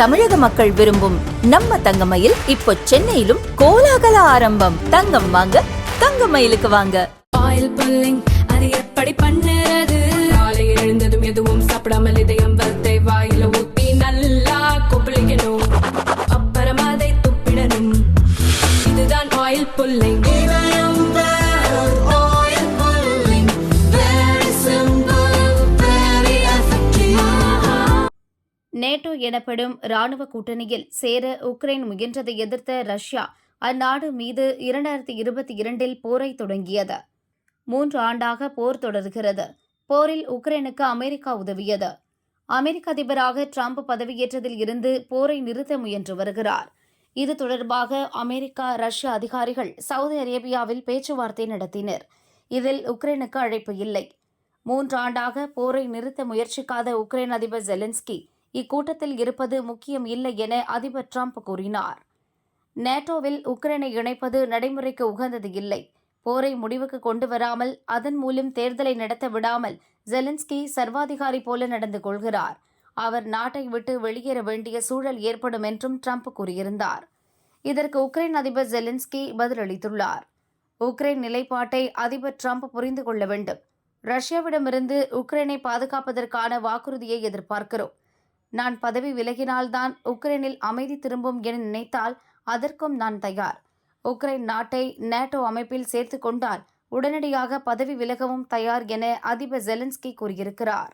தமிழக மக்கள் விரும்பும் நம்ம தங்கமயில். இப்போ சென்னையிலும் கோலாகல ஆரம்பம். தங்கம் வாங்க தங்கமயிலுக்கு வாங்க. ஆயில் புல்லிங் அது எப்படி பண்ணுறது? காலை எழுந்ததும் எதுவும் சாப்பிடாமல் இதயம் வத்தை வாயில ஊத்தி நல்லா கொப்பளிக்கணும். அப்புறம் அதை துப்பிடணும். இதுதான் ஆயில் புல்லிங். நேட்டோ எனப்படும் ராணுவ கூட்டணியில் சேர உக்ரைன் முயன்றதை எதிர்த்த ரஷ்யா அந்நாடு மீது இரண்டாயிரத்தி இருபத்தி இரண்டில் போரை தொடங்கியது. மூன்று ஆண்டாக போர் தொடர்கிறது. போரில் உக்ரைனுக்கு அமெரிக்கா உதவியது. அமெரிக்க அதிபராக ட்ரம்ப் பதவியேற்றதில் இருந்து போரை நிறுத்த முயன்று வருகிறார். இது தொடர்பாக அமெரிக்கா ரஷ்ய அதிகாரிகள் சவுதி அரேபியாவில் பேச்சுவார்த்தை நடத்தினர். இதில் உக்ரைனுக்கு அழைப்பு இல்லை. மூன்றாண்டாக போரை நிறுத்த முயற்சிக்காத உக்ரைன் அதிபர் ஜெலன்ஸ்கி இக்கூட்டத்தில் இருப்பது முக்கியம் இல்லை என அதிபர் ட்ரம்ப் கூறினார். நேட்டோவில் உக்ரைனை இணைப்பது நடைமுறைக்கு உகந்தது இல்லை. போரை முடிவுக்கு கொண்டு வராமல் அதன் மூலம் தேர்தலை நடத்த விடாமல் ஜெலன்ஸ்கி சர்வாதிகாரி போல நடந்து கொள்கிறார். அவர் நாட்டை விட்டு வெளியேற வேண்டிய சூழல் ஏற்படும் என்றும் ட்ரம்ப் கூறியிருந்தார். இதற்கு உக்ரைன் அதிபர் ஜெலன்ஸ்கி பதிலளித்துள்ளார். உக்ரைன் நிலைப்பாட்டை அதிபர் ட்ரம்ப் புரிந்து கொள்ள வேண்டும். ரஷ்யாவிடமிருந்து உக்ரைனை பாதுகாப்பதற்கான வாக்குறுதியை எதிர்பார்க்கிறோம். நான் பதவி விலகினால்தான் உக்ரைனில் அமைதி திரும்பும் என நினைத்தால் அதற்கும் நான் தயார். உக்ரைன் நாட்டை நேட்டோ அமைப்பில் சேர்த்து கொண்டால் உடனடியாக பதவி விலகவும் தயார் என அதிபர் ஜெலன்ஸ்கி கூறியிருக்கிறார்.